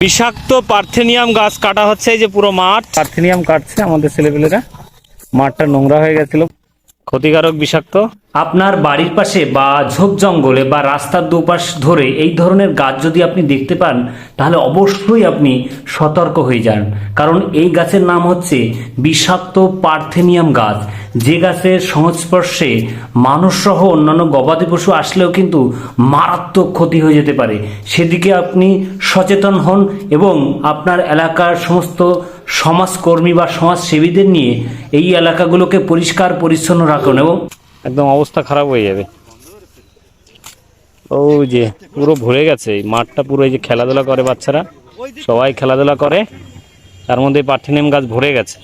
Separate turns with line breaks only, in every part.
বিষাক্ত পার্থেনিয়াম গাছ কাটা হচ্ছে এই যে পুরো মাঠ। পার্থেনিয়াম কাটছে আমাদের ছেলেপেলেরা। মাঠটা নোংরা হয়ে গেছিল। ক্ষতিকারক বিষাক্ত।
আপনার বাড়ির পাশে বা ঝোপ জঙ্গলে বা রাস্তার দুপাশ ধরে এই ধরনের গাছ যদি আপনি দেখতে পান তাহলে অবশ্যই আপনি সতর্ক হয়ে যান। কারণ এই গাছের নাম হচ্ছে বিষাক্ত পার্থেনিয়াম গাছ। যে গাছের সংস্পর্শে মানুষসহ অন্যান্য গবাদি পশু আসলেও কিন্তু মারাত্মক ক্ষতি হয়ে যেতে পারে। সেদিকে আপনি সচেতন হন এবং আপনার এলাকার সমস্ত সমাজকর্মী বা সমাজসেবীদের নিয়ে এই এলাকাগুলোকে পরিষ্কার, পরিচ্ছন্ন রাখুন এবং
একদম অবস্থা খারাপ হয়ে যাবে। ও যে পুরো ভরে গেছে মাঠটা পুরো এই যে খেলাধুলা করে বাচ্চারা। সবাই খেলাধুলা করে, তার মধ্যে পার্থেনিয়াম গাছ ভরে গেছে।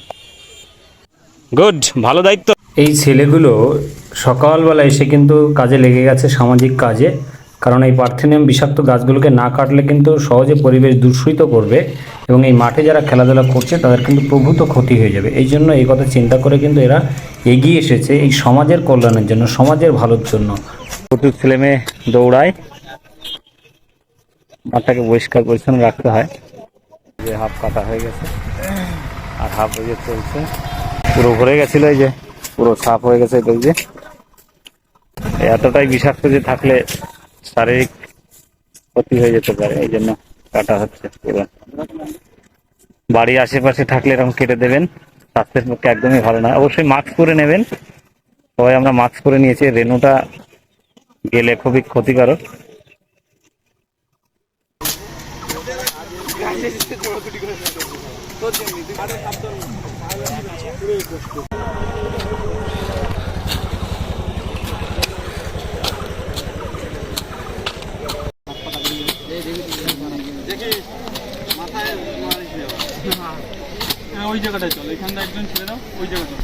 গুড ভালো দায়িত্ব।
এই ছেলেগুলো সকালবেলা এসে কিন্তু কাজে লেগে গেছে সামাজিক কাজে কারণ এই পার্থেনিয়াম বিষাক্ত গাছগুলোকে না কাটলে কিন্তু সহজে পরিবেশ দূষিত করবে এবং এই মাঠে যারা খেলাধুলা করছে তাদের কিন্তু প্রভূত ক্ষতি হয়ে যাবে। এই জন্য এই কথা চিন্তা করে কিন্তু এরা এগিয়ে এসেছে এই সমাজের কল্যাণের জন্য সমাজের ভালোর জন্য।
প্রচুর ছেলে মেয়ে দৌড়ায় মাঠটাকে পরিষ্কার পরিচ্ছন্ন রাখতে হয়। যে হাফ কাটা হয়ে গেছে আর হাফ ওই যে চলছে। পুরো ভরে গেছিল এই যে, পুরো সাফ হয়ে গেছে এটা যে। এতটাই বিষাক্ত যে থাকলে শারীরিক ক্ষতি হয়ে যেতে পারে, এই জন্য কাটা হচ্ছে এবার বাড়ির আশেপাশে থাকলে এরকম কেটে দেবেন, স্বাস্থ্যের পক্ষে একদমই ভালো না। অবশ্যই মাস্ক পরে নেবেন। সবাই আমরা মাস্ক পরে নিয়েছি রেনুটা গেলে খুবই ক্ষতিকারক।
ওই জায়গাটায় একজন ওই জায়গাটা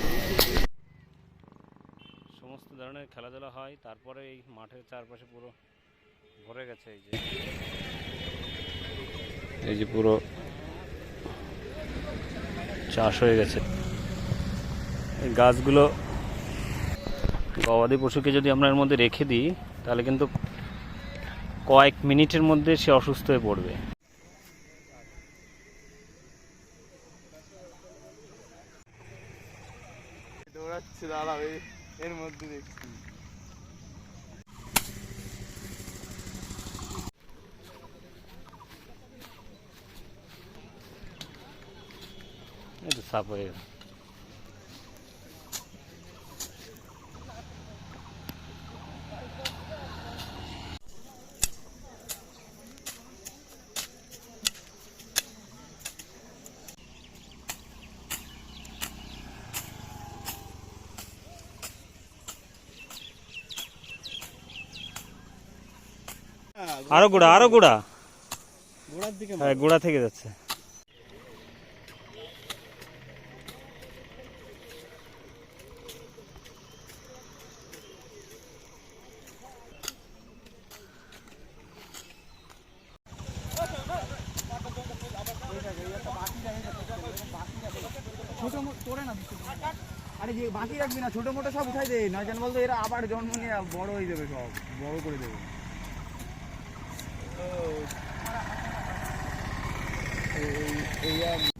সমস্ত ধরনের খেলাধুলা হয়, তারপরে এই মাঠের চারপাশে পুরো ভরে গেছে এই যে। এই যে পুরো চাষ হয়ে গেছে। এই গাছগুলো গবাদি পশুকে যদি আমরা এর মধ্যে রেখে দিই, তাহলে কিন্তু কয়েক মিনিটের মধ্যে সে অসুস্থ হয়ে পড়বে।
দৌড়াচ্ছে দাঁড়া এর মধ্যে দেখছি।
তো সাফ হয়ে গেল আরও গোড়া আরও গোড়া।
গোড়ার দিকে
হ্যাঁ গোড়া থেকে যাচ্ছে।
ছোট তোরে না আরে যে বাকি রাখবি না, ছোট মোটো সব উঠাই দে না কেন বলতো এরা আবার জন্ম নিয়ে বড় হয়ে যাবে সব, বড় করে দেবে। এই-